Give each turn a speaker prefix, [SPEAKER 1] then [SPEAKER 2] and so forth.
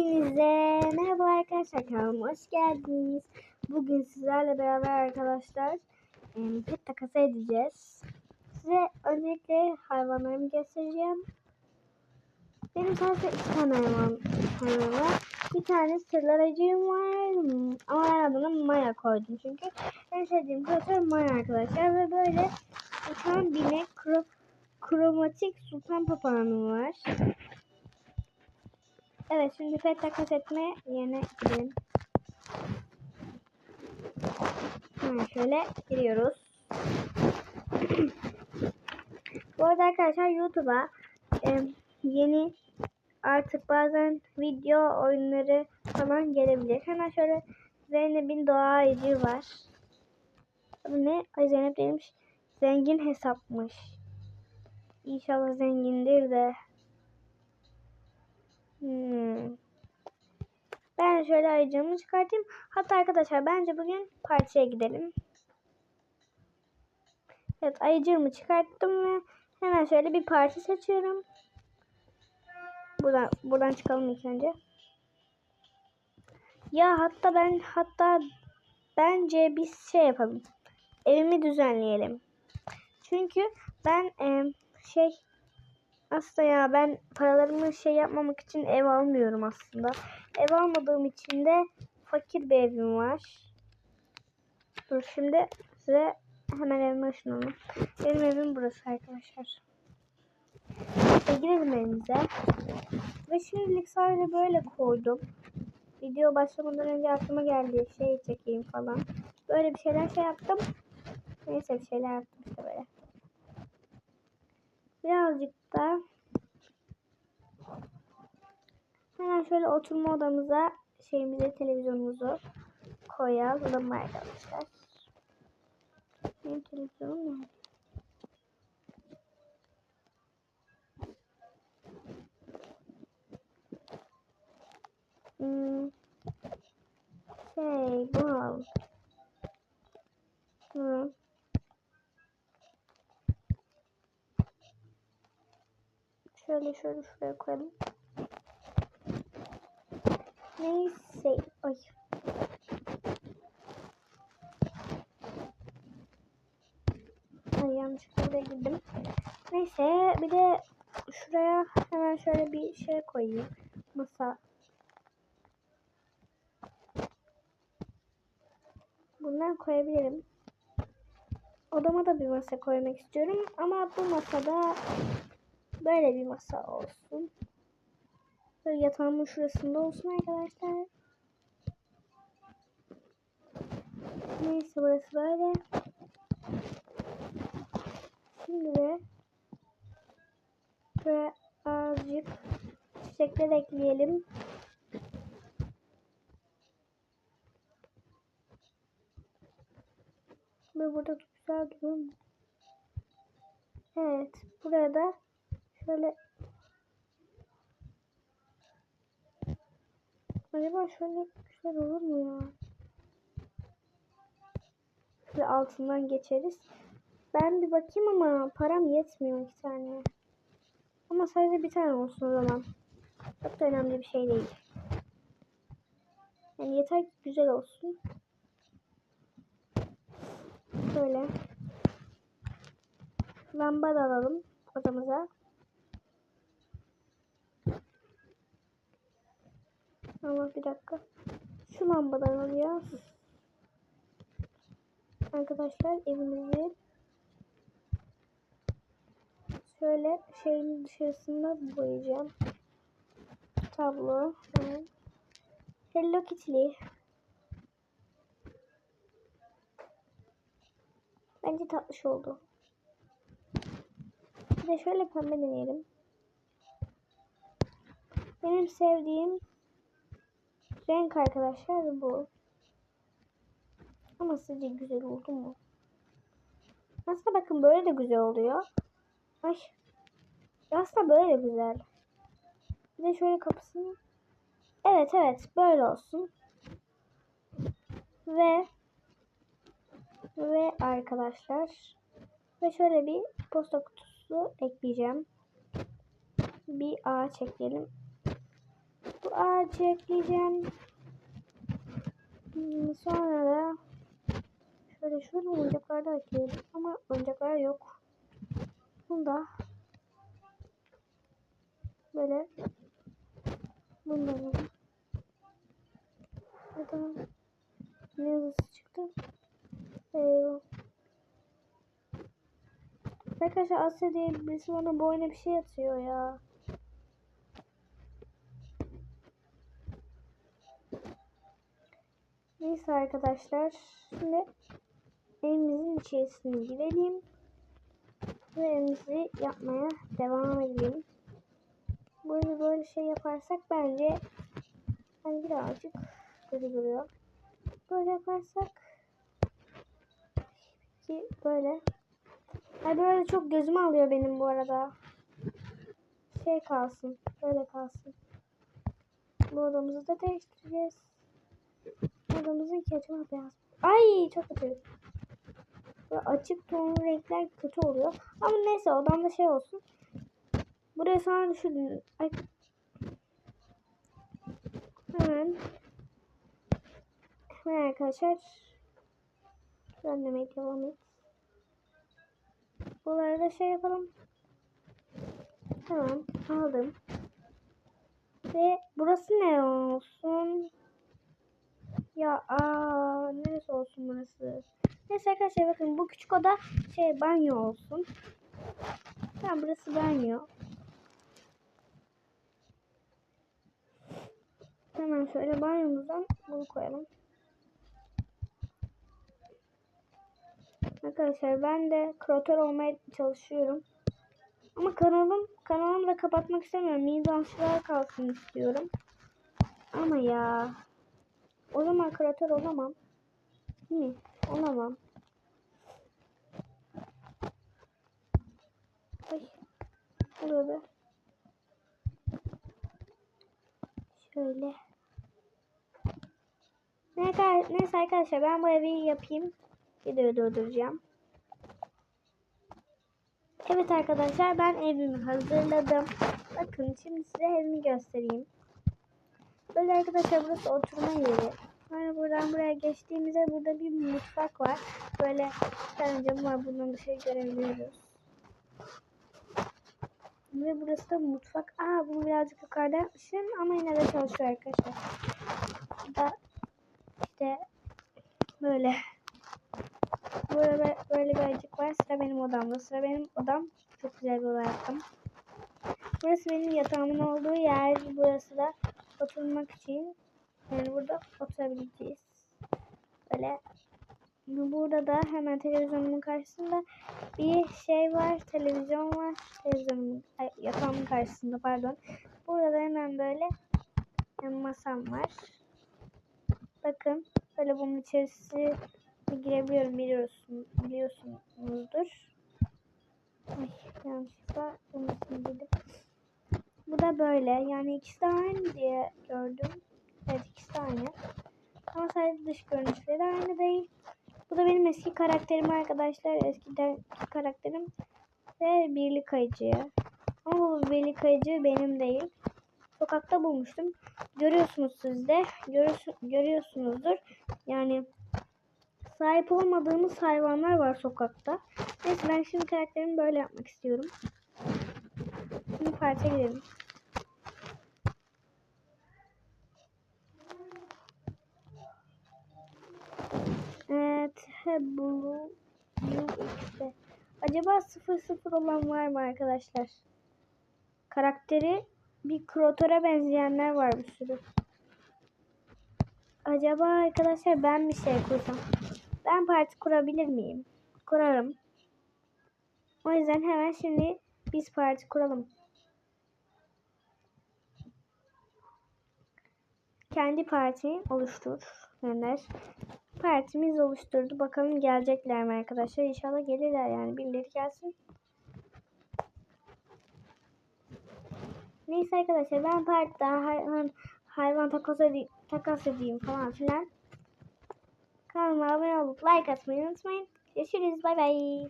[SPEAKER 1] Hepinize merhaba arkadaşlar kanalıma hoş geldiniz. Bugün sizlerle beraber arkadaşlar pet takası edeceğiz. Size öncelikle hayvanlarımı göstereceğim. Benim sadece iki tane hayvan, hayvan var. Bir tane sırlaracığım var ama ben adını Maya koydum çünkü en sevdiğim karakter Maya arkadaşlar ve böyle uçan binek kro, kromatik sultan papağanım var. Evet şimdi pet takas etme yerine gidelim. Hemen şöyle giriyoruz. Bu arada arkadaşlar YouTube'a e, yeni artık bazen video oyunları falan gelebilir. Hemen şöyle Zeynep'in doğa ayıcı var. Bu ne? Ay Zeynep demiş. Zengin hesapmış. İnşallah zengindir de. Hmm. Ben şöyle ayıcığımı çıkartayım. Hatta arkadaşlar bence bugün partiye gidelim. Evet ayıcığımı çıkarttım ve hemen şöyle bir parti seçiyorum. Buradan, buradan çıkalım ilk önce. Ya hatta ben hatta bence biz şey yapalım. Evimi düzenleyelim. Çünkü ben e, şey aslında ya ben paralarımı şey yapmamak için ev almıyorum aslında. Ev almadığım için de fakir bir evim var. Dur şimdi size hemen evime ışınlanalım. Benim evim burası arkadaşlar. E, girelim evimize. Ve şimdilik sadece böyle koydum. Video başlamadan önce aklıma geldi şey çekeyim falan. Böyle bir şeyler şey yaptım. Neyse bir şeyler yaptım işte böyle. Birazcık da hemen şöyle oturma odamıza şeyimize televizyonumuzu koyalım arkadaşlar. Benim televizyonum nerede? Hmm. Şey bu al. Hı. Şöyle şöyle şuraya koyalım. Neyse. Ay. Ay yanlışlıkla buraya girdim. Neyse bir de şuraya hemen şöyle bir şey koyayım. Masa. Bundan koyabilirim. Odama da bir masa koymak istiyorum ama bu masada böyle bir masa olsun. Böyle yatağımın şurasında olsun arkadaşlar. Neyse burası böyle. Şimdi de şöyle azıcık çiçekler ekleyelim. Ve burada güzel duruyor mu? Evet. Buraya da şöyle Acaba şöyle güzel olur mu ya? Şöyle altından geçeriz. Ben bir bakayım ama param yetmiyor iki tane. Ama sadece bir tane olsun o zaman. Çok da önemli bir şey değil. Yani yeter ki güzel olsun. Böyle. Lamba da alalım odamıza. Ama bir dakika. Şu lambadan alacağız. Arkadaşlar evimizi şöyle şeyin dışarısında boyayacağım. Tablo. Evet. Hello Kitty. Bence tatlış oldu. Bir de şöyle pembe deneyelim. Benim sevdiğim renk arkadaşlar bu. Ama sizce güzel oldu mu? Aslında bakın böyle de güzel oluyor. Ay. Aslında böyle de güzel. Bir de şöyle kapısını. Evet evet böyle olsun. Ve ve arkadaşlar ve şöyle bir posta kutusu ekleyeceğim. Bir ağaç ekleyelim. Bu ağacı ekleyeceğim. Hmm, sonra da şöyle şurada oyuncaklar da ekleyelim ama oyuncaklar yok. Bunu da böyle bunu da ne yazısı çıktı? Eyvah. Arkadaşlar Asya diye birisi bana bu oyuna bir şey atıyor ya. Neyse arkadaşlar. Şimdi evimizin içerisine girelim. Ve evimizi yapmaya devam edelim. Böyle böyle şey yaparsak bence hani birazcık kötü duruyor. Böyle yaparsak ki böyle Ay böyle çok gözümü alıyor benim bu arada. Şey kalsın. Böyle kalsın. Bu odamızı da değiştireceğiz. Odamızın keçi beyaz. Ay çok kötü. Böyle açık tonlu renkler kötü oluyor. Ama neyse odamda şey olsun. Buraya sana düşürdüm. Ay. Hemen. Hemen arkadaşlar. Düzenlemeye devam et. Bunları da şey yapalım. Tamam aldım. Ve burası ne olsun? Ya aa neresi olsun burası? Neyse arkadaşlar bakın bu küçük oda şey banyo olsun. Tamam burası banyo. Hemen şöyle banyomuzdan bunu koyalım. Arkadaşlar ben de kreatör olmaya çalışıyorum. Ama kanalım kanalımı da kapatmak istemiyorum. Mizansçılar kalsın istiyorum. Ama ya o zaman kreatör olamam. Değil mi? Olamam. Ay. Oluyor be. Şöyle. Neyse arkadaşlar ben bu evi yapayım. Videoyu durduracağım. Evet arkadaşlar ben evimi hazırladım. Bakın şimdi size evimi göstereyim. Böyle arkadaşlar burası oturma yeri. Sonra buradan buraya geçtiğimizde burada bir mutfak var. Böyle bir tane cam var. Buradan dışarı görebiliyoruz. Ve burası da mutfak. Aa bunu birazcık yukarıda yapmışım ama yine de çalışıyor arkadaşlar. Burada işte böyle böyle bir ayıcık var. Sıra benim odamda. Sıra benim odam. Çok güzel bir oda yaptım. Burası benim yatağımın olduğu yer. Burası da oturmak için. Yani burada oturabileceğiz. Böyle. Burada da hemen televizyonumun karşısında bir şey var. Televizyon var. Televizyonumun, yatağımın karşısında pardon. Burada da hemen böyle masam var. Bakın. Böyle bunun içerisi girebiliyorum biliyorsun biliyorsunuzdur. Ay yanlışlıkla unuttum dedim. Bu da böyle. Yani ikisi de aynı diye gördüm. Evet ikisi de aynı. Ama sadece dış görünüşleri aynı değil. Bu da benim eski karakterim arkadaşlar. Eskiden karakterim ve birlik kayıcı. Ama bu birlik kayıcı benim değil. Sokakta bulmuştum. Görüyorsunuz siz de. görüyorsunuzdur. Yani sahip olmadığımız hayvanlar var sokakta. Neyse ben şimdi karakterimi böyle yapmak istiyorum. Şimdi parça girelim. Evet, Blue UX'de. Acaba 00 olan var mı arkadaşlar? Karakteri bir Krotor'a benzeyenler var bir sürü. Acaba arkadaşlar ben bir şey kursam. Ben parti kurabilir miyim? Kurarım. O yüzden hemen şimdi biz parti kuralım. Kendi partimi oluştur. Gönder. Partimiz oluşturdu. Bakalım gelecekler mi arkadaşlar? İnşallah gelirler yani. Birileri gelsin. Neyse arkadaşlar ben partide hayvan, hayvan takas, edeyim, takas edeyim falan filan. Kanalıma abone olup like atmayı unutmayın. Görüşürüz. Bay bay.